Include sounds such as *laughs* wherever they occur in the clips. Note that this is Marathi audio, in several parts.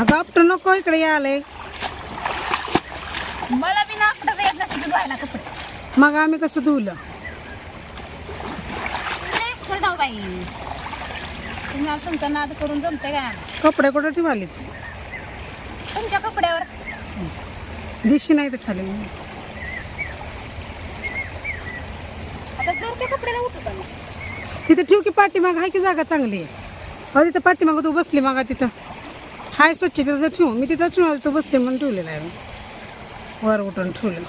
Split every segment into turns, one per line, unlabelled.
अगं आपटं नको इकडे यायलंय
मला बी नाकडं येत नसेल धुवायला कपडे
मग आम्ही कसं धुवलं?
लय खरडाव बाई. तुम्हाला तुमचा नाद करून जमते का?
कपडे कुठं ठेवालीच
तुमच्या कपड्यावर.
दिशी नाही तर खाली.
आता जर त्या कपड्याला उठत आलं.
तिथं ठेव की पाठीमाग हाय की जागा चांगली आहे. अहो तिथं पाठीमाग तू बसली मागा तिथं. हाय स्वच्छ तिथं ठेवू मी तिथं ठेवू तू बसली म्हणून ठेवलेलं आहे. मी. वर उठून ठेवलं.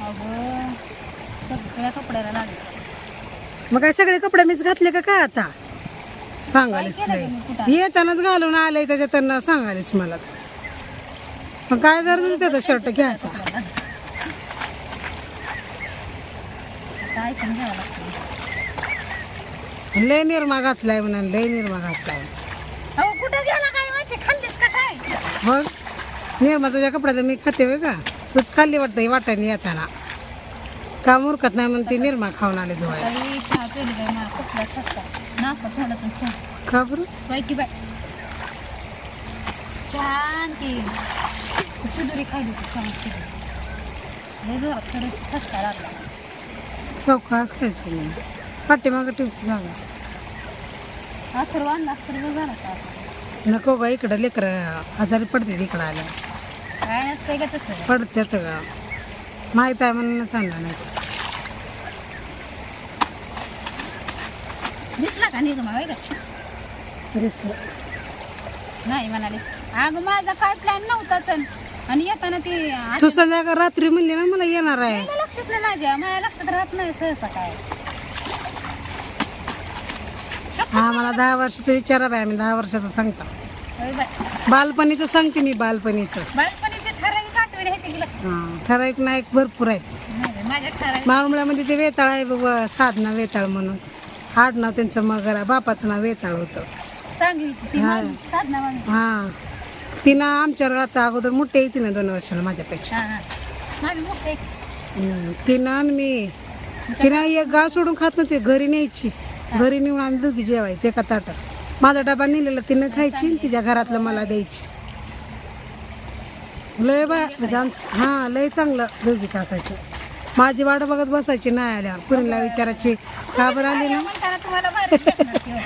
अगं सगळ्या कपड्याला लागेल.
मग काय सगळे कपडे मीच घातले का काय आता? सांगालीच
काय केलं
नाही
तुम्ही कुठं?
येतानाच घालून आलंय त्याच्यात सांगालीच मला. मग काय गरज होती त्याचा शर्ट घ्यायचा?
घ्यावं लागतं.
लय निरमा घातलाय म्हणून लय निरमा घातलाय
अहो कुठं गेला काय माहिती खाल्लीस का काय
मग? निरमा तुझ्या कपड्यात मी खाते होय का. तूच खाल्ली वाटतं वाटाने येताना का मुरकत नाही म्हणून ती निरमा खाऊन आले धुवायला. बरं
बाई की बाई? छान शिदुरी होती छान शिदुरी. खरंच लागला.
चौकास खायचं नाही पाठीमागं
अथर्व आणला असतं तर झाला का?
नको गा इकडं लेकरं आजारी पडते इकडं आल्या
काय नसतंय का तसं?
पडत्यात का माहीत आहे म्हणून सांगा नाही.
दिसला का निगमा होय का
दिसलं.
नाही म्हणालीस अगं माझा काय प्लॅन नव्हताच आणि येताना ती
तू संध्याकाळ रात्री म्हणली ना मला येणार आहे.
लक्षात नाही माझ्या. माझ्या लक्षात राहत नाही सहसा काय.
हा मला दहा वर्षाचं विचारा बाय आम्ही दहा वर्षाचं सांगता. बालपणीचं सांगते मी बालपणीचं.
बालपणीचे ठराविक आठवणी
हा नायक भरपूर आहेत.
नाही बाई, माझ्या ठराविक
माळुंबळ्यामध्ये ते वेताळ आहे बघ साधना वेताळ म्हणून. आडनाव त्यांचं मगर आहे. बापाचं नाव वेताळ होतं.
ती
हा.
साधना
हा. तिनं आमच्यावर आता अगोदर मोठे येते ना दोन वर्षाला माझ्यापेक्षा.
हा हा. माझी मोठे.
हम्म. तिनं आणि मी. तिनं एक गाव सोडून खात नव्हते घरी न्यायची. घरी नेऊन आम्ही दोघी जेवायचे एका ताटात. माझा डबा नेलेला तिनं खायची आणि तिच्या घरातलं मला द्यायची. लय बा म्हणजे आमचं हा लय चांगलं दोघीच असायचं माझी वाट बघत बसायची नाही आल्या पुरीला विचारायची का बरं आली ना
हो.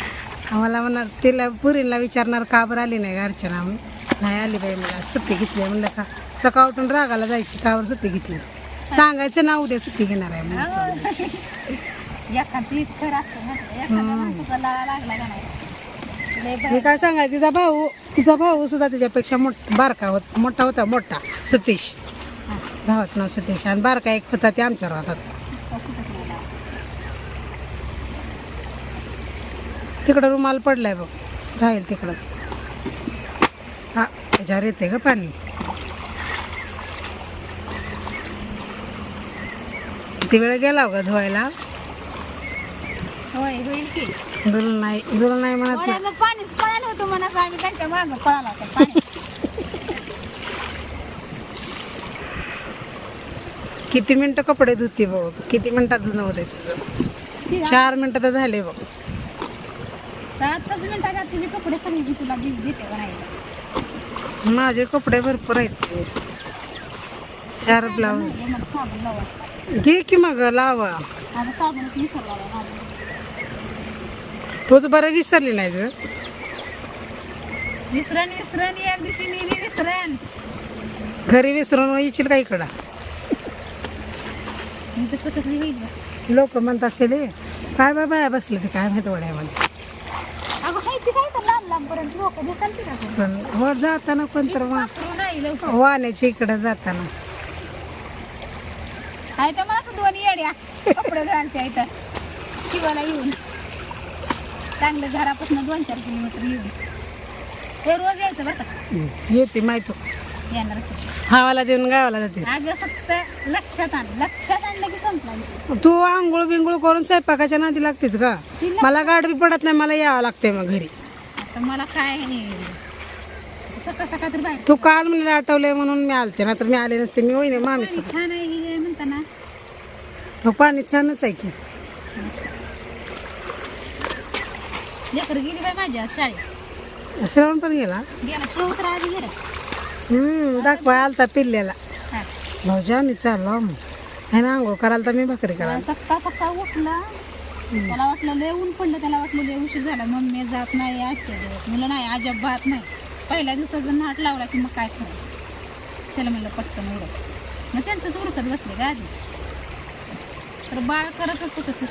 आम्हाला म्हणणार तिला पुरीला विचारणार का बरं आली नाही घरच्या म्हणून नाही आली बाई मला सुट्टी घेतली म्हणलं का सकाळ उठून रागाला जायची का बरं सुट्टी घेतली? सांगायचं ना उद्या सुट्टी घेणार आहे.
एखादी खरं असतं म्हटलं एखाद्या माणसाचा लाळा लागला का नाही? लय
मी. काय सांगाय तिचा भाऊ तिचा भाऊ सुद्धा तिच्यापेक्षा मोठ बारका होत मोठा होता मोठा सतीश.
हा.
भावाचं नाव सतीश. आणि बारका एक होता ते आमच्यावर
नाही लावा.
तिकडं रुमाल पडलाय बघ. राहील तिकडंच. हा त्याच्यावर येते का पाणी. किती वेळ गेला का धुवायला?
होय होईल की.
नाही नाही म्हणत
पाणीच पळालं होतं म्हणा आम्ही त्यांच्या मागं पळाला होता पाणी. *laughs*
किती मिनिटं कपडे धुते बघ किती मिनिटात धुणं होते तुझं? चार मिनिटं तर झाले बघ.
सातच तुम्ही कपडे तुला बीज नाही
माझे कपडे भरपूर आहेत. चार ब्लाऊज.
मग साबण लावा.
घे की मग लावा.
आता साबणच विसरला माझं.
तूच बरं विसरली नाही ग.
विसरण विसरण एक दिवशी मी बी विसरण.
घरी विसरून येशील का इकडं?
मी तसं कसं होईल.
लोक म्हणत असेल "हे, काय बाय बसलं ते? काय माहिती वड्यामध्ये
अगं हाय ती काय तर लांब लांबपर्यंत लोक दिसाल की का
पण वर जाताना कोणतर वा
वासरू नाही लवकर.
वाण्याच्या इकडं जाताना.
हाय तर मला तर दोन येड्या कपडे घालते इथं. शिवाला येऊन. चांगलं घरापासून दोन चार किलोमीटर येऊन. ते रोज यायचं बरं का?
येते माहिती
येणार
हावाला देऊन गावाला जाते.
अगं फक्त लक्षात आण. लक्षात आणलं की संपला विषय.
तू आंघोळ बिंघोळ करून स्वयंपाकाच्या नादी लागतेच का? मला गाठ बी पडत नाही मला यावं लागतंय मग घरी.
आता मला काय सकाळ सकाळ तर बाहेर.
तू काल म्हणजे आठवलंय म्हणून मी आलते ना तर मी आले नसते. मी होईने मामी
छान आहे हे म्हणताना?
हो पाणी छानच आहे की.
लेकर गेली बाय माझ्या आज शाळेत.
श्रावण पण गेला?
गेला श्रोत आधी गेलं.
हम्म दाखवा आलता पिल्ल्याला.
हा.
भाऊजानी चालला. मग आहे ना आंघोळ करायला तर मी भाकरी करायला.
सक्का सक्का उठला. त्याला वाटलं लय ऊन पडलं त्याला वाटलं लय उशीर झाला. मम्मी जात नाही आजच्या दिवस. मुलं नाही अजिबात नाही. पहिल्या दिवसाचा नाट लावला की मग काय खरं चला म्हणलं पटकन उडत मग त्यांचंच उरकत बसले का आधी तर बाळ करतच होतं तसं.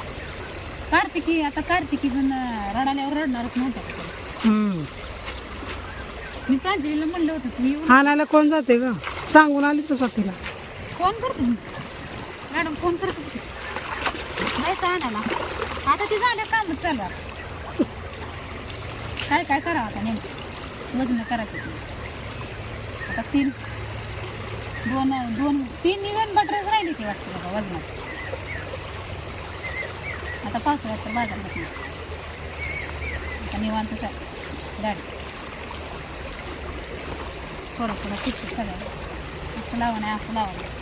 कार्तिकी आता कार्तिकी जण रडाल्यावर रडणारच नव्हतं का.
हम्म
मी प्रांजलीला म्हणलं होतं तू येऊन
आणायला कोण जाते ग सांगून आली तू तिला
फोन करते मी मॅडम फोन करते की. जायचं आणायला आता ती झालं कामच चालू. काय काय करावं आता नेमकं वजन करायचं ते. आता तीन दोन दोन तीन इव्हन बटरच राहिली ती वाटतं बघा वजनात आता पावसाळ्यात तर बाजार नाही आता निवांतच आहे गाडी. थोडं थोडं किस्ती सगळं. असं लावा नाही असं लावा नाही.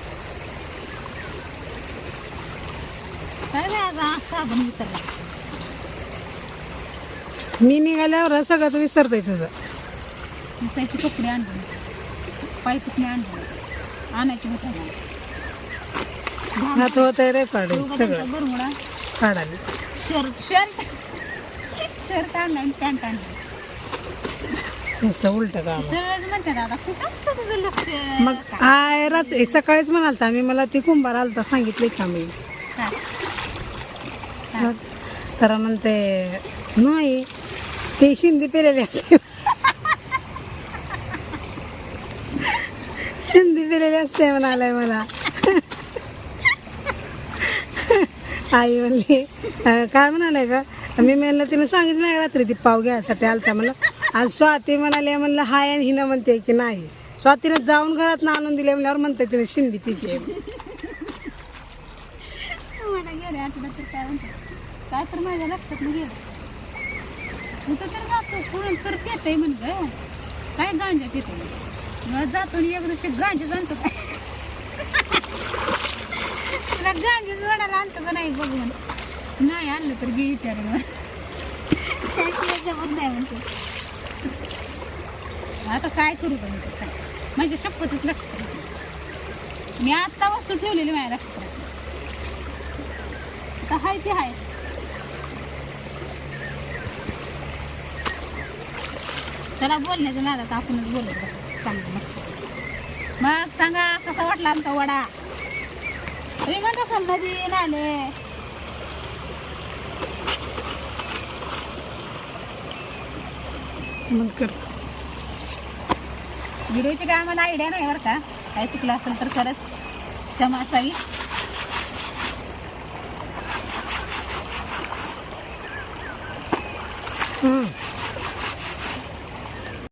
काय नाही आता असं साबण विसरलं.
मी निघाल्यावर सगळंच विसरतंय तुझं.
मिसायचे कपडे आणले. पायपुसणे आणले. आणायचे होते.
होत आहे रेकॉर्ड सगळं.
बरमुडा
काढायला.
शर्ट शर्ट शर्ट आणला आणि पॅन्ट आणली.
नुसतं उलट काम.
सगळंच म्हणतात आता कुठं असतं तुझं लक्ष?
मग आय रात सकाळीच म्हणालता मी मला ती कुंभार आलता सांगितले का मी?
हा. हा.
तर म्हणते नाही ते शिंदी पेलेले असते *laughs* शिंदी पेलेली असते म्हणालाय मला. आई म्हणली अं, काय म्हणाले का मी म्हणलं तिने सांगितलं नाही रात्री ती पाव घ्यायसाठी आलता म्हणलं. आणि स्वाती म्हणाले म्हणलं हाय आणि हिनं म्हणते की नाही. स्वातीने जाऊन घरात ना आणून दिले म्हणल्यावर म्हणते तिने शिंदी पिके.
मला गेले आठवड्यात तर काय म्हणतात? काय तर माझ्या लक्षात नाही गेलं. कुठं तर जातो कोण तर पेतय म्हण काय गांजा पिते मग जातो आणि एक दिवशी गांजा जाणतो. काय तुला गांजी जोडायला आणतो का नाही बघून? नाही आणलं तर घे विचार त्याशिवाय जमत नाही म्हणते आता काय करू का मी माझ्या शपथच लक्षात मी आत्ता वस्तू ठेवलेली माझ्या लक्षात आता हाय ते हाय. त्याला बोलण्याचं नादात आपणच बोलत चांगलं मस्त. मग सांगा कसा वाटला आमचा वडा? असाल नदी नाले
मग कर.
व्हिडिओची काय आम्हाला आयडिया नाही बरं का. काय चुकलं असेल तर खरंच. क्षमा असावी
हम्म.